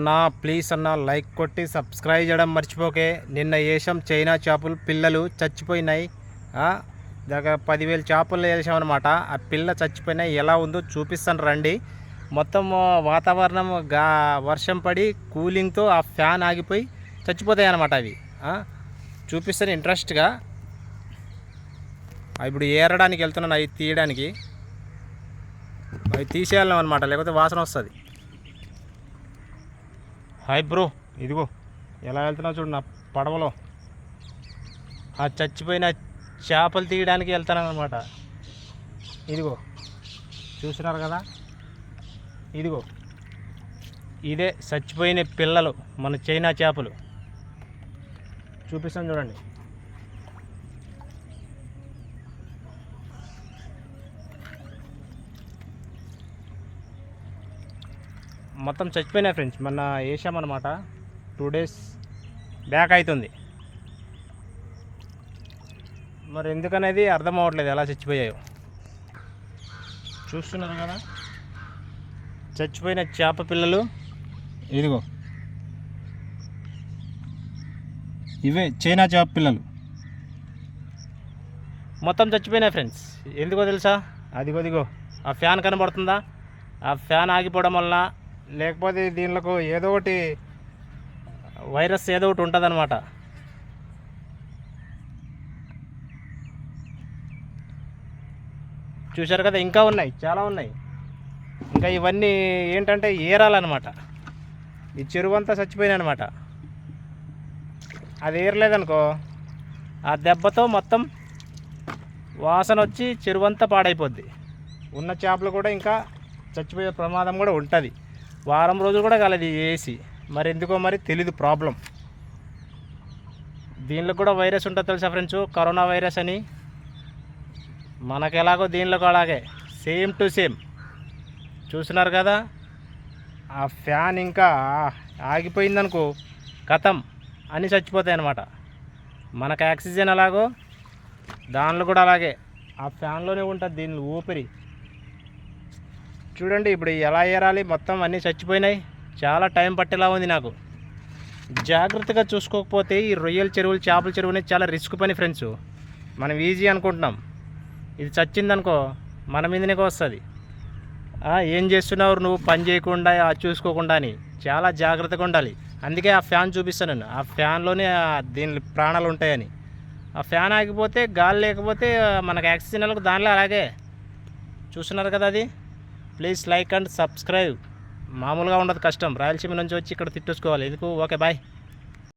అన్నా ప్లీజ్ అన్న లైక్ కొట్టి సబ్స్క్రైబ్ చేయడం మర్చిపోకే. నిన్న వేసాం చైనా చేపలు పిల్లలు చచ్చిపోయినాయి. దగ్గర పదివేలు చేపలు వేసామన్నమాట ఆ పిల్ల చచ్చిపోయినాయి ఎలా ఉందో చూపిస్తాను రండి. మొత్తం వాతావరణం గా వర్షం పడి కూలింగ్తో ఆ ఫ్యాన్ ఆగిపోయి చచ్చిపోతాయి అన్నమాట అవి. చూపిస్తాను ఇంట్రెస్ట్గా. ఇప్పుడు ఏరడానికి వెళ్తున్నాను అవి తీయడానికి. అవి తీసేయాలన్నమాట లేకపోతే వాసన వస్తుంది. హాయ్ బ్రో ఇదిగో. ఎలా వెళ్తున్నావు చూడు నా పడవలో. ఆ చచ్చిపోయిన చేపలు తీయడానికి వెళ్తానమాట ఇదిగో. చూసినారు కదా? ఇదిగో. ఇదే చచ్చిపోయిన పిల్లలు మన చైనా చేపలు. చూపిస్తాను చూడండి. మొత్తం చచ్చిపోయినాయి ఫ్రెండ్స్ మొన్న వేసామన్నమాట టూ డేస్ బ్యాక్ అవుతుంది మరి ఎందుకనేది అర్థం అవ్వట్లేదు ఎలా చచ్చిపోయాయో. చూస్తున్నారు కదా? చచ్చిపోయిన చేప పిల్లలు ఇదిగో. ఇవే చైనా చేప పిల్లలు. మొత్తం చచ్చిపోయినాయి ఫ్రెండ్స్. ఎందుకో తెలుసా? అదిగో అదిగో. ఆ ఫ్యాన్ కనబడుతుందా? ఆ ఫ్యాన్ ఆగిపోవడం వలన లేకపోతే దీనిలో ఏదో ఒకటి వైరస్ ఏదో ఒకటి ఉంటుందన్నమాట. చూశారు కదా ఇంకా ఉన్నాయి చాలా ఉన్నాయి. ఇంకా ఇవన్నీ ఏంటంటే ఏరాలన్నమాట. ఈ చెరువు అంతా చచ్చిపోయినాయి అనమాట అది ఏరలేదనుకో ఆ దెబ్బతో మొత్తం వాసన వచ్చి చెరువంతా పాడైపోద్ది. ఉన్న చేపలు కూడా ఇంకా చచ్చిపోయే ప్రమాదం కూడా ఉంటుంది. వారం రోజులు కూడా కలది ఏసీ మరి ఎందుకో మరి తెలీదు ప్రాబ్లం దీనిలో కూడా వైరస్ ఉంటుంది తెలుసా ఫ్రెండ్స్ కరోనా వైరస్ అని. మనకు ఎలాగో దీనిలో అలాగే. సేమ్ టు సేమ్ చూస్తున్నారు కదా? ఆ ఫ్యాన్ ఇంకా ఆగిపోయిందనుకో కథం అని చచ్చిపోతాయి అన్నమాట. మనకు ఆక్సిజన్ ఎలాగో దానిలో కూడా అలాగే. ఆ ఫ్యాన్లోనే ఉంటుంది దీని ఊపిరి. చూడండి ఇప్పుడు ఎలా ఏరాలి? మొత్తం అన్నీ చచ్చిపోయినాయి. చాలా టైం పట్టేలా ఉంది నాకు. జాగ్రత్తగా చూసుకోకపోతే ఈ రొయ్యల చెరువులు చేపల చెరువు అనేది చాలా రిస్క్ పని ఫ్రెండ్స్. మనం ఈజీ అనుకుంటున్నాం. ఇది చచ్చిందనుకో మన మీదనే వస్తుంది. ఏం చేస్తున్నావు? నువ్వు పని చేయకుండా చూసుకోకుండా అని. చాలా జాగ్రత్తగా ఉండాలి. అందుకే ఆ ఫ్యాన్ చూపిస్తాను నేను. ఆ ఫ్యాన్లోనే దీని ప్రాణాలు ఉంటాయని. ఆ ఫ్యాన్ ఆగిపోతే గాలి లేకపోతే మనకు ఆక్సిజన్ దానిలో అలాగే. చూస్తున్నారు కదా అది? Please like and subscribe. మామూలుగా ఉండదు కష్టం. రాయలసీమ నుంచి వచ్చి ఇక్కడ తిట్టేసుకోవాలి. ఎందుకు? Okay bye.